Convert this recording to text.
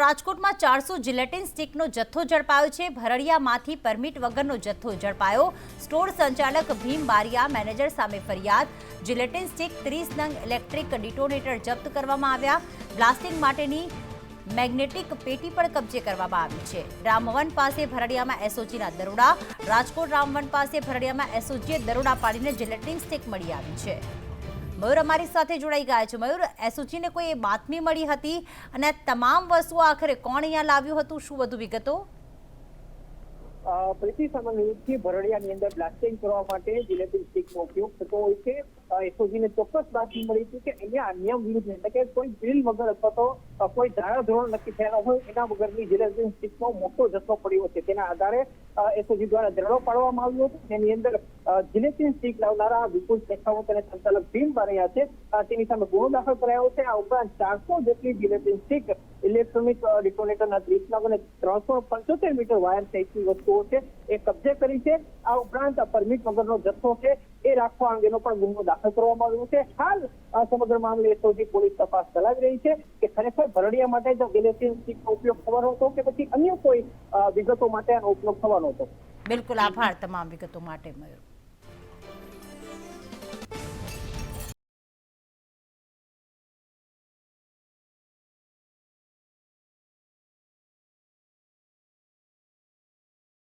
રાજકોટમાં ચારસો જિલેટિન સ્ટિકનો જથ્થો ઝડપાયો છે. ભરડિયામાંથી પરમિટ વગરનો જથ્થો ઝડપાયો. સ્ટોર સંચાલક ભીમ બારિયા મેનેજર સામે ફરિયાદ. જિલેટિન સ્ટિક ત્રીસ નંગ ઇલેક્ટ્રિક ડિટોનેટર જપ્ત કરવામાં આવ્યા. બ્લાસ્ટિંગ માટેની મેગ્નેટિક પેટી પણ કબજે કરવામાં આવી છે. રામવન પાસે ભરડિયામાં એસઓજીના દરોડા. રાજકોટ રામવન પાસે ભરડિયામાં એસઓજીએ દરોડા પાડીને જિલેટિન સ્ટિક મળી આવી છે. મયુર અમારી સાથે જોડાઈ ગયા છે. મયુર એસઓજીને કોઈ બાતમી મળી હતી? અને તમામ વસ્તુઓ આખરે કોણ અહીંયા લાવ્યું હતું? શું વધુ વિગતો? પ્રીતિ સામાન્ય ભરડિયાની અંદર બ્લાસ્ટિંગ કરવા માટે જિલેટિન સ્ટીકનો ઉપયોગ થતો હોય છે. એસઓજીને ચોક્કસ બાતમી મળી હતી કે અહીંયા નિયમ વિરુદ્ધ એટલે કે કોઈ બિલ વગર અથવા તો કોઈ ધારાધોરણ નક્કી થયેલા હોય, એના વગરની જિલેબી સ્ટીકનો મોટો જથ્થો પડ્યો છે. તેના આધારે એસઓજી દ્વારા દરડો પાડવામાં આવ્યો હતો. તેની અંદર જિલેટિન સ્ટીક લાવનારા વિપુલ શેખાવત અને સંચાલક ભીમ બારૈયા છે. તેની સામે ગુનો દાખલ કરાયો છે. આ ઉપરાંત ચારસો જેટલી જિલેટિન સ્ટીક ઇલેક્ટ્રોનિક ડિટોનેટરના ત્રીસ અને ત્રણસો પંચોતેર મીટર વાયર સહિતની વસ્તુઓ છે. એ કબજે કરી છે. આ ઉપરાંત પરમિટ વગરનો જથ્થો છે. એ રાખવા અંગેનો પણ ગુનો દાખલ કરવામાં આવ્યો છે. હાલ સમગ્ર મામલે એસઓજી પોલીસ તપાસ ચલાવી રહી છે કે ખરેખર ભરડિયા માટે જ ગેલેટિન સ્ટીકનો ઉપયોગ થવાનો હતો કે પછી અન્ય કોઈ વિગતો માટે આનો ઉપયોગ થવાનો હતો? બિલકુલ આભાર તમામ વિગતો માટે મયુર